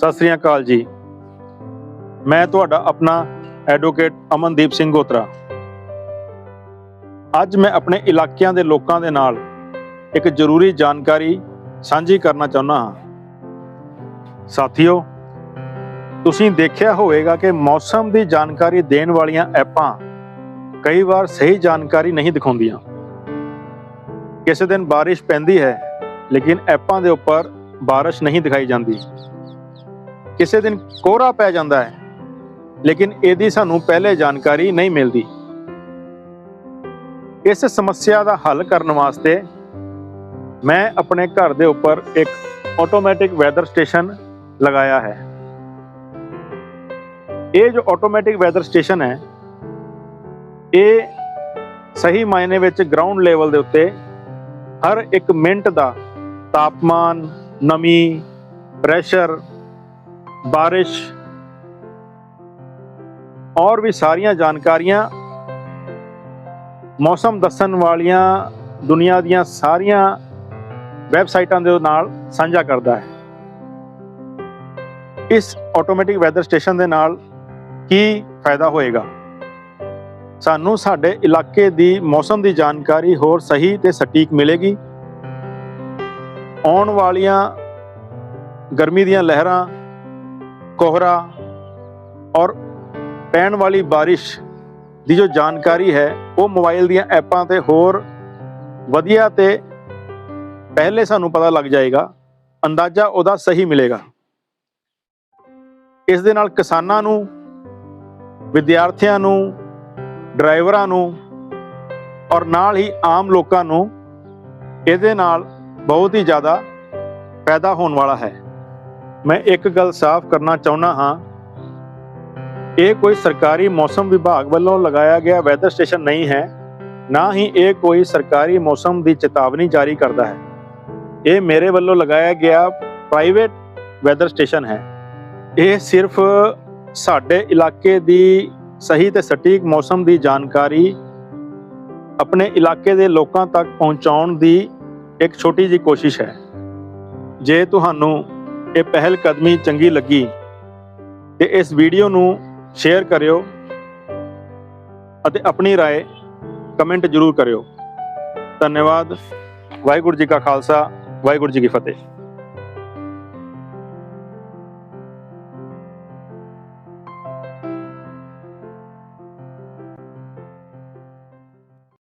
ਸਤਿ ਸ੍ਰੀ ਅਕਾਲ ਜੀ। ਮੈਂ ਤੁਹਾਡਾ ਆਪਣਾ ਐਡਵੋਕੇਟ ਅਮਨਦੀਪ ਸਿੰਘ ਗੋਤਰਾ। ਅੱਜ ਮੈਂ ਆਪਣੇ ਇਲਾਕਿਆਂ ਦੇ ਲੋਕਾਂ ਦੇ ਨਾਲ ਇੱਕ ਜ਼ਰੂਰੀ ਜਾਣਕਾਰੀ ਸਾਂਝੀ ਕਰਨਾ ਚਾਹੁੰਦਾ ਹਾਂ। ਸਾਥੀਓ, ਤੁਸੀਂ ਦੇਖਿਆ ਹੋਵੇਗਾ ਕਿ ਮੌਸਮ ਦੀ ਜਾਣਕਾਰੀ ਦੇਣ ਵਾਲੀਆਂ ਐਪਾਂ ਕਈ ਵਾਰ ਸਹੀ ਜਾਣਕਾਰੀ ਨਹੀਂ ਦਿਖਾਉਂਦੀਆਂ। ਕਿਸੇ ਦਿਨ ਬਾਰਿਸ਼ ਪੈਂਦੀ ਹੈ, ਲੇਕਿਨ ਐਪਾਂ ਦੇ ਉੱਪਰ ਬਾਰਿਸ਼ ਨਹੀਂ ਦਿਖਾਈ ਜਾਂਦੀ। ਕਿਸੇ ਦਿਨ ਕੋਹਰਾ ਪੈ ਜਾਂਦਾ ਹੈ, ਲੇਕਿਨ ਇਹਦੀ ਸਾਨੂੰ ਪਹਿਲੇ ਜਾਣਕਾਰੀ ਨਹੀਂ ਮਿਲਦੀ। ਇਸ ਸਮੱਸਿਆ ਦਾ ਹੱਲ ਕਰਨ ਵਾਸਤੇ ਮੈਂ ਆਪਣੇ ਘਰ ਦੇ ਉੱਪਰ ਇੱਕ ਆਟੋਮੈਟਿਕ ਵੈਦਰ ਸਟੇਸ਼ਨ ਲਗਾਇਆ ਹੈ। ਇਹ ਜੋ ਆਟੋਮੈਟਿਕ ਵੈਦਰ ਸਟੇਸ਼ਨ ਹੈ, ਇਹ ਸਹੀ ਮਾਇਨੇ ਵਿੱਚ ਗਰਾਊਂਡ ਲੈਵਲ ਦੇ ਉੱਤੇ ਹਰ ਇੱਕ ਮਿੰਟ ਦਾ ਤਾਪਮਾਨ, ਨਮੀ ਪ੍ਰੈਸ਼ਰ ਬਾਰਿਸ਼ ਔਰ ਵੀ ਸਾਰੀਆਂ ਜਾਣਕਾਰੀਆਂ, ਮੌਸਮ ਦੱਸਣ ਵਾਲੀਆਂ ਦੁਨੀਆ ਦੀਆਂ ਸਾਰੀਆਂ ਵੈਬਸਾਈਟਾਂ ਦੇ ਨਾਲ ਸਾਂਝਾ ਕਰਦਾ ਹੈ। ਇਸ ਆਟੋਮੈਟਿਕ ਵੈਦਰ ਸਟੇਸ਼ਨ ਦੇ ਨਾਲ ਕੀ ਫਾਇਦਾ ਹੋਏਗਾ? ਸਾਨੂੰ ਸਾਡੇ ਇਲਾਕੇ ਦੀ ਮੌਸਮ ਦੀ ਜਾਣਕਾਰੀ ਹੋਰ ਸਹੀ ਤੇ ਸਟੀਕ ਮਿਲੇਗੀ। ਆਉਣ ਵਾਲੀਆਂ ਗਰਮੀ ਦੀਆਂ ਲਹਿਰਾਂ ਕੋਹਰਾ ਔਰ ਪੈਣ ਵਾਲੀ ਬਾਰਿਸ਼ ਦੀ ਜੋ ਜਾਣਕਾਰੀ ਹੈ, ਉਹ ਮੋਬਾਈਲ ਦੀਆਂ ਐਪਾਂ ਤੇ ਹੋਰ ਵਧੀਆ ਤੇ ਪਹਿਲੇ ਸਾਨੂੰ ਪਤਾ ਲੱਗ ਜਾਏਗਾ, ਅੰਦਾਜ਼ਾ ਉਹਦਾ ਸਹੀ ਮਿਲੇਗਾ। ਇਸ ਦੇ ਨਾਲ ਕਿਸਾਨਾਂ ਨੂੰ, ਵਿਦਿਆਰਥੀਆਂ ਨੂੰ, ਡਰਾਈਵਰਾਂ ਨੂੰ ਔਰ ਨਾਲ ਹੀ ਆਮ ਲੋਕਾਂ ਨੂੰ ਇਹਦੇ ਨਾਲ ਬਹੁਤ ਹੀ ਜ਼ਿਆਦਾ ਫਾਇਦਾ ਹੋਣ ਵਾਲਾ ਹੈ। ਮੈਂ ਇੱਕ ਗੱਲ ਸਾਫ਼ ਕਰਨਾ ਚਾਹੁੰਦਾ ਹਾਂ। ਇਹ ਕੋਈ ਸਰਕਾਰੀ ਮੌਸਮ ਵਿਭਾਗ ਵੱਲੋਂ ਲਗਾਇਆ ਗਿਆ ਵੈਦਰ ਸਟੇਸ਼ਨ ਨਹੀਂ ਹੈ। ਨਾ ਹੀ ਇਹ ਕੋਈ ਸਰਕਾਰੀ ਮੌਸਮ ਦੀ ਚੇਤਾਵਨੀ ਜਾਰੀ ਕਰਦਾ ਹੈ। ਇਹ ਮੇਰੇ ਵੱਲੋਂ ਲਗਾਇਆ ਗਿਆ ਪ੍ਰਾਈਵੇਟ ਵੈਦਰ ਸਟੇਸ਼ਨ ਹੈ। ਇਹ ਸਿਰਫ ਸਾਡੇ ਇਲਾਕੇ ਦੀ ਸਹੀ ਤੇ ਸਟੀਕ ਮੌਸਮ ਦੀ ਜਾਣਕਾਰੀ ਆਪਣੇ ਇਲਾਕੇ ਦੇ ਲੋਕਾਂ ਤੱਕ ਪਹੁੰਚਾਉਣ ਦੀ ਇੱਕ ਛੋਟੀ ਜਿਹੀ ਕੋਸ਼ਿਸ਼ ਹੈ। ਜੇ ਤੁਹਾਨੂੰ ਇਹ ਪਹਿਲ ਕਦਮੀ ਚੰਗੀ ਲੱਗੀ ਤੇ ਇਸ ਵੀਡੀਓ ਨੂੰ ਸ਼ੇਅਰ ਕਰਿਓ ਅਤੇ ਆਪਣੀ رائے ਕਮੈਂਟ ਜ਼ਰੂਰ ਕਰਿਓ ਧੰਨਵਾਦ ਵਾਹਿਗੁਰੂ ਜੀ ਕਾ ਖਾਲਸਾ ਵਾਹਿਗੁਰੂ ਜੀ ਕੀ ਫਤਿਹ